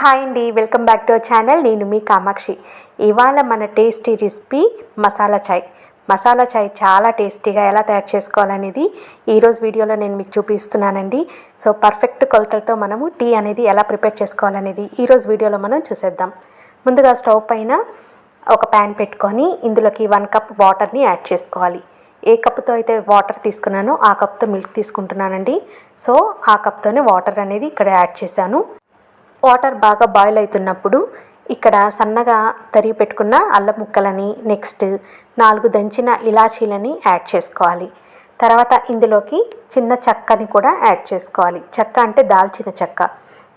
Hi అండి welcome back to our channel నేను మీ కామాక్షి. ఇవాళ మన టేస్టీ రెసిపీ మసాలా చాయ్ మసాలా చాయ్ చాలా టేస్టీగా ఎలా తయారు చేసుకోవాలనేది ఈరోజు వీడియోలో నేను మీకు చూపిస్తున్నానండి. సో పర్ఫెక్ట్ కొలతలతో మనము టీ అనేది ఎలా ప్రిపేర్ చేసుకోవాలనేది ఈరోజు వీడియోలో మనం చూసేద్దాం. ముందుగా స్టవ్ పైన ఒక ప్యాన్ పెట్టుకొని ఇందులోకి వన్ కప్ వాటర్ని యాడ్ చేసుకోవాలి. ఏ కప్తో అయితే వాటర్ తీసుకున్నానో ఆ కప్తో మిల్క్ తీసుకుంటున్నానండి. సో ఆ కప్తోనే వాటర్ అనేది ఇక్కడ యాడ్ చేశాను. వాటర్ బాగా బాయిల్ అవుతున్నప్పుడు ఇక్కడ సన్నగా తరిగి పెట్టుకున్న అల్లం ముక్కలని నెక్స్ట్ నాలుగు దంచిన ఇలాచీలని యాడ్ చేసుకోవాలి. తర్వాత ఇందులోకి చిన్న చెక్కని కూడా యాడ్ చేసుకోవాలి. చెక్క అంటే దాల్చిన చెక్క.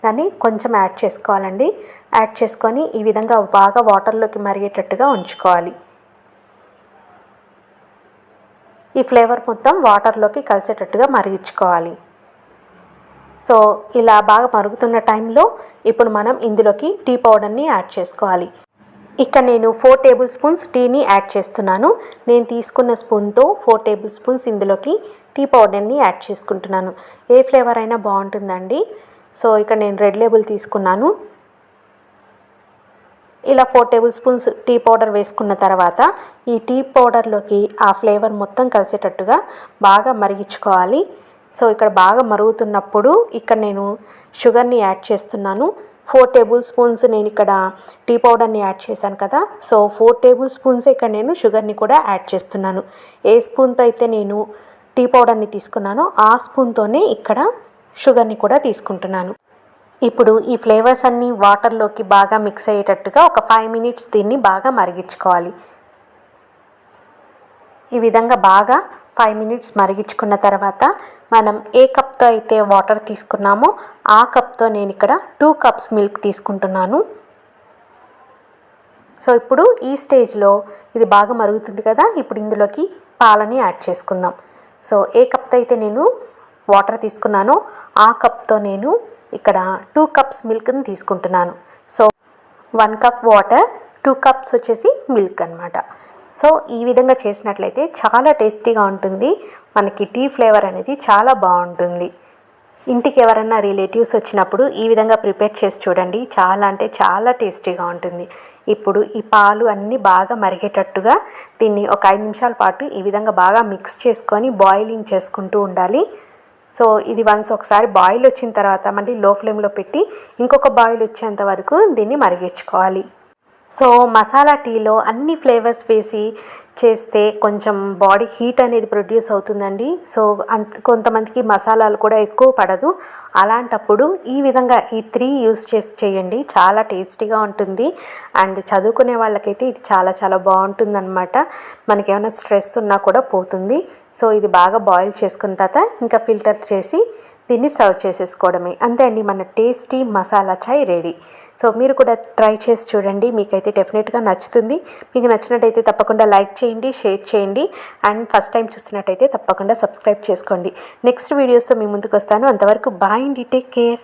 దాన్ని కొంచెం యాడ్ చేసుకోవాలండి. యాడ్ చేసుకొని ఈ విధంగా బాగా వాటర్లోకి మరిగేటట్టుగా ఉంచుకోవాలి. ఈ ఫ్లేవర్ మొత్తం వాటర్లోకి కలిసేటట్టుగా మరిగించుకోవాలి. సో ఇలా బాగా మరుగుతున్న టైంలో ఇప్పుడు మనం ఇందులోకి టీ పౌడర్ని యాడ్ చేసుకోవాలి. ఇక్కడ నేను ఫోర్ టేబుల్ స్పూన్స్ టీని యాడ్ చేస్తున్నాను. నేను తీసుకున్న స్పూన్తో ఫోర్ టేబుల్ స్పూన్స్ ఇందులోకి టీ పౌడర్ని యాడ్ చేసుకుంటున్నాను. ఏ ఫ్లేవర్ అయినా బాగుంటుందండి. సో ఇక్కడ నేను రెడ్ లేబుల్ తీసుకున్నాను. ఇలా four tablespoons tea powder వేసుకున్న తర్వాత ఈ టీ పౌడర్లోకి ఆ ఫ్లేవర్ మొత్తం కలిసేటట్టుగా బాగా మరిగించుకోవాలి. సో ఇక్కడ బాగా మరుగుతున్నప్పుడు ఇక్కడ నేను షుగర్ని యాడ్ చేస్తున్నాను. ఫోర్ టేబుల్ స్పూన్స్ నేను ఇక్కడ టీ పౌడర్ని యాడ్ చేశాను కదా. సో ఫోర్ టేబుల్ స్పూన్స్ ఇక్కడ నేను షుగర్ని కూడా యాడ్ చేస్తున్నాను. ఏ స్పూన్తో అయితే నేను టీ పౌడర్ని తీసుకున్నానో ఆ స్పూన్తోనే ఇక్కడ షుగర్ని కూడా తీసుకుంటున్నాను. ఇప్పుడు ఈ ఫ్లేవర్స్ అన్నీ వాటర్లోకి బాగా మిక్స్ అయ్యేటట్టుగా ఒక ఫైవ్ మినిట్స్ దీన్ని బాగా మరిగించుకోవాలి. ఈ విధంగా బాగా ఫైవ్ మినిట్స్ మరిగించుకున్న తర్వాత మనం ఏ కప్తో అయితే వాటర్ తీసుకున్నామో ఆ కప్తో నేను ఇక్కడ టూ కప్స్ మిల్క్ తీసుకుంటున్నాను. సో ఇప్పుడు ఈ స్టేజ్లో ఇది బాగా మరుగుతుంది కదా ఇప్పుడు ఇందులోకి పాలని యాడ్ చేసుకుందాం. సో ఏ కప్తో అయితే నేను వాటర్ తీసుకున్నానో ఆ కప్తో నేను ఇక్కడ టూ కప్స్ మిల్క్ని తీసుకుంటున్నాను. So one cup water two cups వచ్చేసి మిల్క్ అనమాట సో ఈ విధంగా చేసినట్లయితే చాలా టేస్టీగా ఉంటుంది. మనకి టీ ఫ్లేవర్ అనేది చాలా బాగుంటుంది. ఇంటికి ఎవరన్నా రిలేటివ్స్ వచ్చినప్పుడు ఈ విధంగా ప్రిపేర్ చేసి చూడండి. చాలా అంటే చాలా టేస్టీగా ఉంటుంది. ఇప్పుడు ఈ పాలు అన్నీ బాగా మరిగేటట్టుగా దీన్ని ఒక ఐదు నిమిషాల పాటు ఈ విధంగా బాగా మిక్స్ చేసుకొని బాయిలింగ్ చేసుకుంటూ ఉండాలి. సో ఇది వన్స్ ఒకసారి బాయిల్ వచ్చిన తర్వాత మళ్ళీ లో ఫ్లేమ్లో పెట్టి ఇంకొక బాయిల్ వచ్చేంత వరకు దీన్ని మరిగించుకోవాలి. సో మసాలా టీలో అన్ని ఫ్లేవర్స్ వేసి చేస్తే కొంచెం బాడీ హీట్ అనేది ప్రొడ్యూస్ అవుతుందండి. సో అంత కొంతమందికి మసాలాలు కూడా ఎక్కువ పడదు. అలాంటప్పుడు ఈ విధంగా ఈ త్రీ యూస్ చేసి చేయండి. చాలా టేస్టీగా ఉంటుంది. అండ్ చదువుకునే వాళ్ళకైతే ఇది చాలా చాలా బాగుంటుందన్నమాట. మనకి ఏమైనా స్ట్రెస్ ఉన్నా కూడా పోతుంది. సో ఇది బాగా బాయిల్ చేసుకున్న తర్వాత ఇంకా ఫిల్టర్ చేసి దీన్ని సర్వ్ చేసేసుకోవడమే. అంతే అండి మన tasty masala chai ready. So మీరు కూడా ట్రై చేసి చూడండి. మీకైతే డెఫినెట్గా నచ్చుతుంది. మీకు నచ్చినట్టయితే తప్పకుండా లైక్ చేయండి షేర్ చేయండి. అండ్ ఫస్ట్ టైం చూస్తున్నట్టయితే తప్పకుండా సబ్స్క్రైబ్ చేసుకోండి. నెక్స్ట్ వీడియోస్తో మీ ముందుకు వస్తాను. అంతవరకు బాయ్ అండి. Take care.